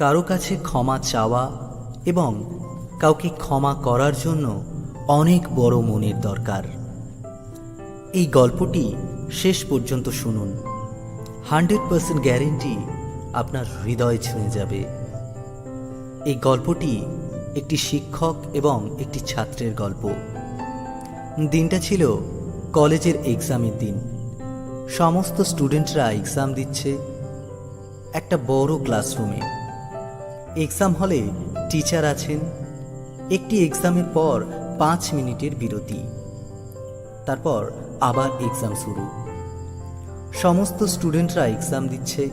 কারও কাছে ক্ষমা চাওয়া এবং কাউকে ক্ষমা করার জন্য অনেক বড় মনের দরকার। এই গল্পটি শেষ পর্যন্ত শুনুন। হান্ড্রেড পার্সেন্ট গ্যারেন্টি আপনার হৃদয় ছুঁয়ে যাবে। এই গল্পটি একটি শিক্ষক এবং একটি ছাত্রের গল্প। দিনটা ছিল কলেজের এক্সামের দিন। সমস্ত স্টুডেন্টরা এক্সাম দিচ্ছে একটা বড় ক্লাসরুমে। এক্সাম হলে টিচার আছেন। একটি এক্সামের পর পাঁচ মিনিটের বিরতি। তারপর আবার এক্সাম শুরু। সমস্ত স্টুডেন্টরা এক্সাম দিচ্ছে।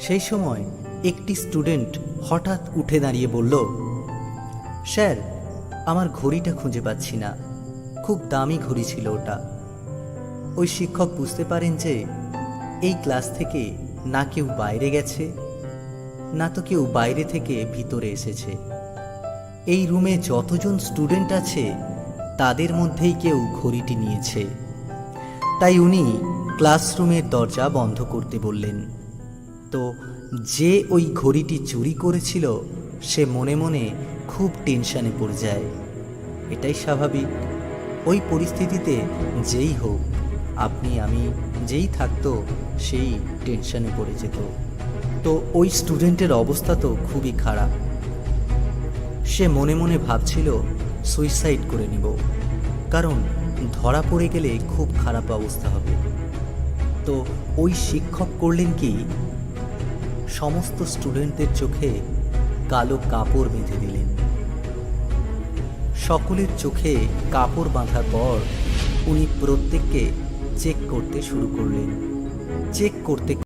সেই সময় একটি স্টুডেন্ট হঠাৎ উঠে দাঁড়িয়ে বলল, স্যার, আমার ঘড়িটা খুঁজে পাচ্ছি না। খুব দামি ঘড়ি ছিল ওটা। ওই শিক্ষক বুঝতে পারেন যে এই ক্লাস থেকে না কেউ বাইরে গেছে। না তো কেউ বাইরে থেকে ভিতরে এসেছে। এই রুমে যতজন স্টুডেন্ট আছে, তাদের মধ্যেই কেউ ঘড়িটি নিয়েছে। তাই উনি ক্লাসরুমের দরজা বন্ধ করতে বললেন। তো যে ওই ঘড়িটি চুরি করেছিল, সে মনে মনে খুব টেনশানে পড়ে যায়। এটাই স্বাভাবিক। ওই পরিস্থিতিতে যেই হোক, আপনি, আমি, যেই থাকতো, সেই টেনশানে পড়ে যেত। তো ওই স্টুডেন্টের অবস্থা তো খুবই খারাপ। সে মনে মনে ভাবছিল সুইসাইড করে নিব। কারণ ধরা পড়ে গেলে খুব খারাপ অবস্থা হবে। তো ওই শিক্ষক করলেন কি, সমস্ত স্টুডেন্টদের চোখে কালো কাপড় বেঁধে দিলেন। সকলের চোখে কাপড় বাঁধার পর উনি প্রত্যেককে চেক করতে শুরু করলেন। চেক করতে